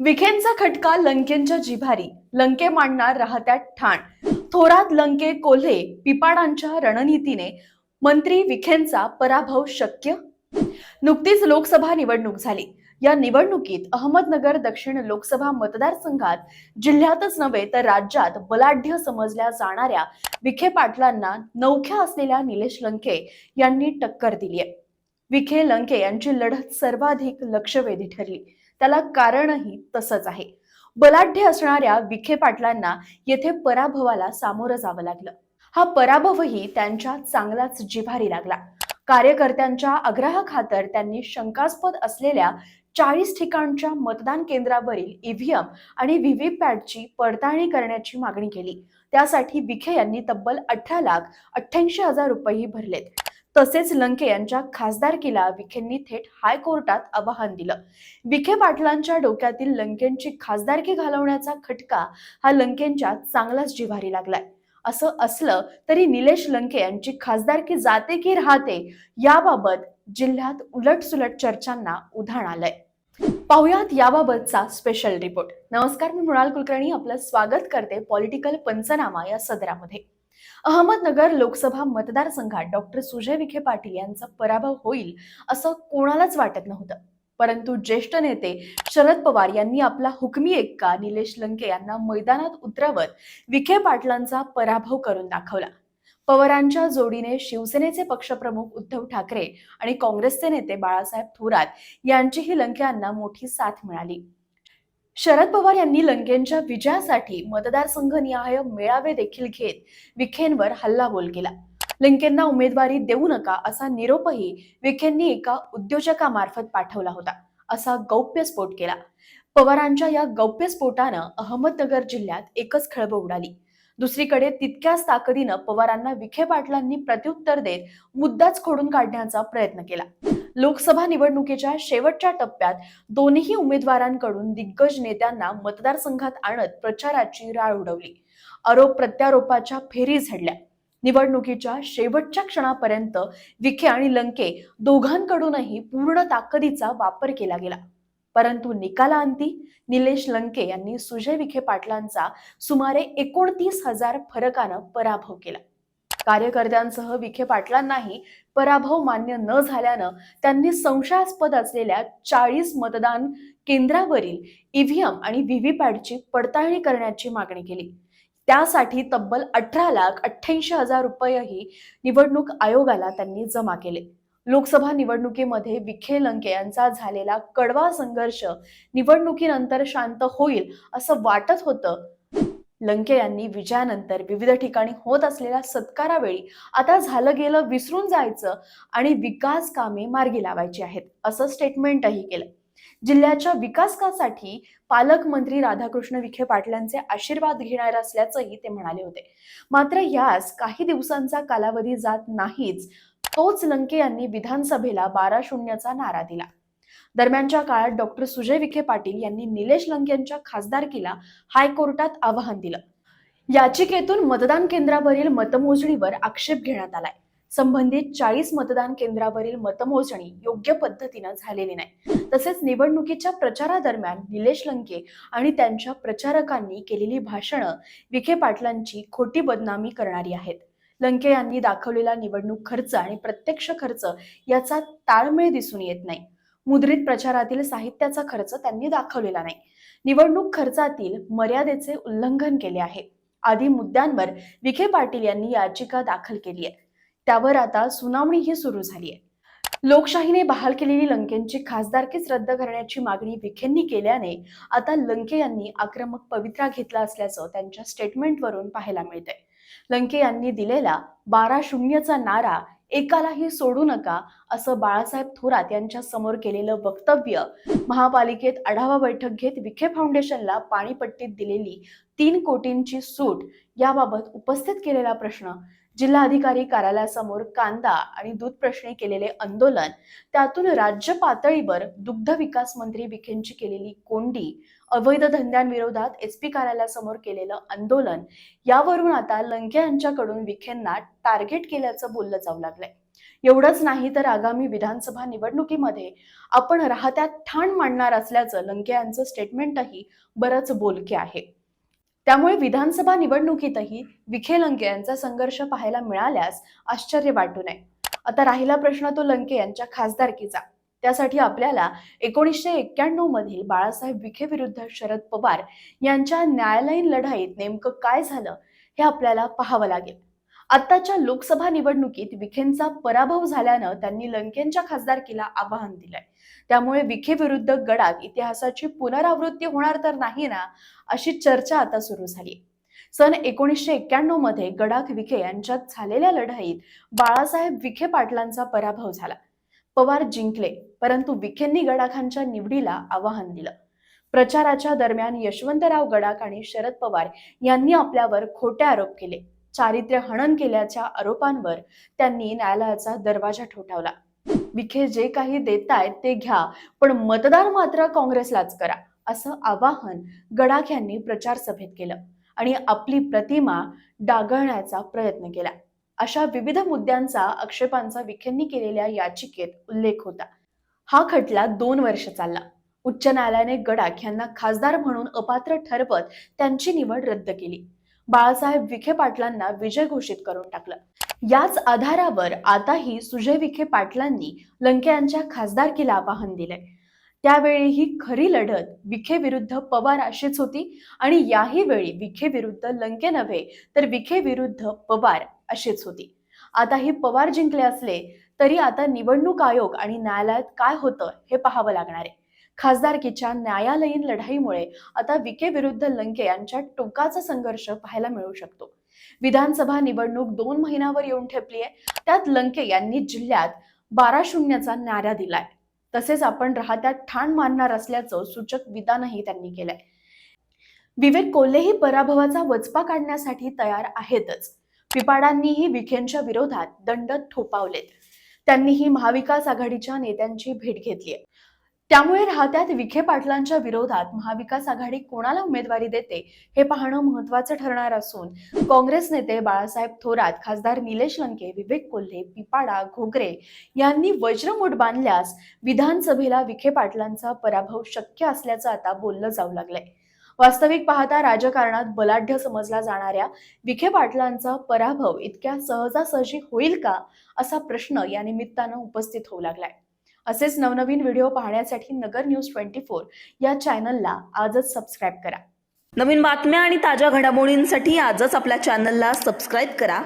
विखेंचा खटका लंकेंच्या जिभारी. लंके मांडणार राहत्या ठाण. थोरात लंके कोल्हे पिपाडांच्या रणनीतीने मंत्री विखेंचा पराभव शक्य? नुकतीच लोकसभा निवडणूक झाली. या निवडणुकीत अहमदनगर दक्षिण लोकसभा मतदारसंघात जिल्ह्यातच नव्हे तर राज्यात बलाढ्य समजल्या जाणाऱ्या विखे पाटलांना नवख्या असलेल्या निलेश लंके यांनी टक्कर दिली आहे विखे लंके यांची लढत सर्वाधिक लक्षवेधी ठरली. त्याला कारणही तसंच आहे. बलाढ्य असणाऱ्या विखे पाटलांना येथे पराभवाला सामोरं जावं लागलं. हा पराभवही त्यांच्या चांगलाच जिभारी लागला. कार्यकर्त्यांच्या आग्रहाखातर त्यांनी शंकास्पद असलेल्या चाळीस ठिकाणच्या मतदान केंद्रावरील ईव्हीएम आणि व्हीव्हीपॅटची पडताळणी करण्याची मागणी केली. त्यासाठी विखे यांनी तब्बल अठरा लाख अठ्ठ्याऐंशी हजार रुपयेही भरलेत. तसेच लंके यांच्या खासदारकीला विखेंनी थेट हायकोर्टात आवाहन दिलं. विखे पाटलांच्या डोक्यातील लंकेंची खासदारकी घालवण्याचा खटका हा लंकेंच्या चांगलाच जिव्हारी लागलाय. असं असलं तरी निलेश लंके यांची खासदारकी जाते की राहते याबाबत जिल्ह्यात उलटसुलट चर्चांना उधाण आलंय. पाहुयात याबाबतचा स्पेशल रिपोर्ट नमस्कार मी मृणाल कुलकर्णी. आपलं स्वागत करते पॉलिटिकल पंचनामा या सदरामध्ये. अहमदनगर लोकसभा मतदारसंघात डॉक्टर सुजय विखे पाटील यांचा पराभव होईल असं कोणालाच वाटत नव्हतं. परंतु ज्येष्ठ नेते शरद पवार यांनी आपला हुकमी एक्का निलेश लंके यांना मैदानात उतरवत विखे पाटलांचा पराभव करून दाखवला. पवारांच्या जोडीने शिवसेनेचे पक्षप्रमुख उद्धव ठाकरे आणि काँग्रेसचे नेते बाळासाहेब थोरात यांचीही लंके यांना मोठी साथ मिळाली. शरद पवार यांनी लंकेंच्या विजयासाठी मतदारसंघनिहाय मेळावे देखील घेत विखेंवर हल्लाबोल केला. लंकेंना उमेदवारी देऊ नका असा निरोपही विखेंनी एका उद्योजकामार्फत पाठवला होता असा गौप्यस्फोट केला. पवारांच्या या गौप्यस्फोटानं अहमदनगर जिल्ह्यात एकच खळबळ उडाली. दुसरीकडे तितक्याच ताकदीनं पवारांना विखे पाटलांनी प्रत्युत्तर देत मुद्दाच खोडून काढण्याचा प्रयत्न केला. लोकसभा निवडणुकीच्या शेवटच्या टप्प्यात दोन्ही उमेदवारांकडून दिग्गज नेत्यांना मतदारसंघात आणत प्रचाराची राळ उडवली. आरोप प्रत्यारोपाच्या फेरी झडल्या. निवडणुकीच्या शेवटच्या क्षणापर्यंत विखे आणि लंके दोघांकडूनही पूर्ण ताकदीचा वापर केला गेला. परंतु निकालाअंती निलेश लंके यांनी सुजय विखे पाटलांचा सुमारे एकोणतीस हजार फरकानं पराभव केला. कार्यकर्त्यांसह विखे पाटलांनाही पराभव मान्य न झाल्यानं त्यांनी संशयास्पद असलेल्या चाळीस मतदान केंद्रावरील ईव्हीएम आणि व्हीव्हीपॅटची पडताळणी करण्याची मागणी केली. त्यासाठी तब्बल अठरा लाख अठ्ठ्याऐंशी हजार रुपयेही निवडणूक आयोगाला त्यांनी जमा केले. लोकसभा निवडणुकीमध्ये विखे लंके यांचा झालेला कडवा संघर्ष निवडणुकीनंतर शांत होईल असं वाटत होतं लंके यांनी विजयानंतर विविध ठिकाणी होत असलेल्या सत्कारावेळी आता झालं गेलं विसरून जायचं आणि विकास कामे मार्गी लावायची आहेत असं स्टेटमेंटही केलं. जिल्ह्याच्या विकासासाठी पालकमंत्री राधाकृष्ण विखे पाटलांचे आशीर्वाद घेणार असल्याचंही ते म्हणाले होते. मात्र यास काही दिवसांचा कालावधी जात नाहीच तोच लंके यांनी विधानसभेला बारा शून्यचा नारा दिला. दरम्यानच्या काळात डॉक्टर सुजय विखे पाटील यांनी निलेश लंके यांच्या खासदारकीला हायकोर्टात आवाहन दिलं. याचिकेतून मतदान केंद्रावरील मतमोजणीवर आक्षेप घेण्यात आलाय. संबंधित चाळीस मतदान केंद्रावरील मतमोजणी योग्य पद्धतीनं झालेली नाही. तसेच निवडणुकीच्या प्रचारादरम्यान निलेश लंके आणि त्यांच्या प्रचारकांनी केलेली भाषणं विखे पाटलांची खोटी बदनामी करणारी आहेत. लंके यांनी दाखवलेला निवडणूक खर्च आणि प्रत्यक्ष खर्च याचा ताळमेळ दिसून येत नाही. मुद्रित प्रचारातील साहित्याचा खर्च त्यांनी दाखवलेला नाही. निवडणूक खर्चातील मर्यादेचे उल्लंघन केले आहे. आदी मुद्द्यांवर विखे पाटील यांनी याचिका दाखल केली आहे. त्यावर आता सुनावणीही सुरू झाली आहे. लोकशाहीने बहाल केलेली लंकेंची खासदारकीच रद्द करण्याची मागणी विखेंनी केल्याने आता लंके यांनी आक्रमक पवित्रा घेतला असल्याचं त्यांच्या स्टेटमेंटवरून पाहायला मिळतंय. लंके यांनी दिलेला बारा शून्यचा नारा एकालाही सोडू नका असं बाळासाहेब थोरात यांच्या समोर केलेलं वक्तव्य महापालिकेत आढावा बैठक घेत विखे फाउंडेशनला पाणीपट्टीत दिलेली तीन कोटींची सूट याबाबत उपस्थित केलेला प्रश्न जिल्हाधिकारी कार्यालयासमोर कांदा आणि दूध प्रश्नी केलेले आंदोलन त्यातून राज्य पातळीवर दुग्ध विकास मंत्री विखेंची केलेली कोंडी अवैध धंद्यांविरोधात एस पी कार्यालयासमोर केलेलं आंदोलन यावरून आता लंके यांच्याकडून विखेंना टार्गेट केल्याचं बोललं जाऊ लागलंय. एवढंच नाही तर आगामी विधानसभा निवडणुकीमध्ये आपण राहत्यात ठाण मांडणार असल्याचं लंके यांचं स्टेटमेंटही बरंच बोलके आहे. त्यामुळे विधानसभा निवडणुकीतही विखे लंके यांचा संघर्ष पाहायला मिळाल्यास आश्चर्य वाटू नये. आता राहिला प्रश्न तो लंके यांच्या खासदारकीचा. त्यासाठी आपल्याला एकोणीसशे एक्क्याण्णव मधील बाळासाहेब विखे विरुद्ध शरद पवार यांच्या न्यायालयीन लढाईत नेमकं काय झालं हे आपल्याला पाहावं लागेल. आत्ताच्या लोकसभा निवडणुकीत विखेंचा पराभव झाल्यानं त्यांनी लंकेंच्या खासदारकीला आवाहन दिलंय. त्यामुळे विखे विरुद्ध गडाख इतिहासाची पुनरावृत्ती होणार तर नाही ना अशी चर्चा आता सुरू झाली सन एकोणीसशे एक्क्याण्णवमध्ये गडाख विखे यांच्यात झालेल्या लढाईत बाळासाहेब विखे पाटलांचा पराभव झाला. पवार जिंकले परंतु विखेंनी गडाखांच्या निवडीला आवाहन दिलं. प्रचाराच्या दरम्यान यशवंतराव गडाख आणि शरद पवार यांनी आपल्यावर खोटे आरोप केले. चारित्र्य हनन केल्याच्या आरोपांवर त्यांनी न्यायालयाचा दरवाजा ठोठावला. विखे जे काही देतायत ते घ्या पण मतदान मात्र काँग्रेसलाच करा असं आवाहन गडाख यांनी प्रचार सभेत केलं आणि आपली प्रतिमा डागळण्याचा प्रयत्न केला. अशा विविध मुद्द्यांचा आक्षेपांचा विखेंनी केलेल्या याचिकेत उल्लेख होता. हा खटला दोन वर्ष चालला. उच्च न्यायालयाने गडाख यांना खासदार म्हणून अपात्र ठरवत त्यांची निवड रद्द केली. बाळासाहेब विखे पाटलांना विजय घोषित करून टाकलं. याच आधारावर आताही सुजय विखे पाटलांनी लंके यांच्या खासदारकीला आवाहन दिलंय. त्यावेळी ही खरी लढत विखे विरुद्ध पवार अशीच होती आणि याही वेळी विखे विरुद्ध लंके नव्हे तर विखे विरुद्ध पवार अशीच होती. आता ही पवार जिंकले असले तरी आता निवडणूक आयोग आणि न्यायालयात काय होतं हे पाहावं लागणार आहे. खासदारकीच्या न्यायालयीन लढाईमुळे आता विखे विरुद्ध लंके यांच्या टोकाचा संघर्ष पाहायला मिळू शकतो. विधानसभा निवडणूक दोन महिन्यावर येऊन ठेपली आहे. त्यात लंके यांनी जिल्ह्यात बारा शून्यचा नारा दिलाय. तसेच आपण राहत्यात ठाण मानणार असल्याचं सूचक विधानही त्यांनी केलंय. विवेक कोल्हेही पराभवाचा वचपा काढण्यासाठी तयार आहेतच. पिपाडांनीही विखेंच्या विरोधात दंड थोपावलेत. त्यांनीही महाविकास आघाडीच्या नेत्यांची भेट घेतली त्यामुळे राहत्यात विखे पाटलांच्या विरोधात महाविकास आघाडी कोणाला उमेदवारी देते हे पाहणं महत्वाचं ठरणार असून काँग्रेस नेते बाळासाहेब थोरात खासदार निलेश लंके विवेक कोल्हे पिपाडा घोगरे यांनी वज्रमूठ बांधल्यास विधानसभेला विखे पाटलांचा पराभव शक्य असल्याचं आता बोललं जाऊ लागलंय. वास्तविक पाहता राजकारणात बलाढ्य समजला जाणाऱ्या विखे पाटलांचा पराभव इतक्या सहजासहजी होईल का असा प्रश्न या निमित्तानं उपस्थित होऊ लागलाय. असेच नवनवीन व्हिडिओ पाहण्यासाठी नगर न्यूज ट्वेंटी फोर या चॅनलला आजच सबस्क्राईब करा. नवीन बातम्या आणि ताज्या घडामोडींसाठी आजच आपल्या चॅनलला सबस्क्राईब करा.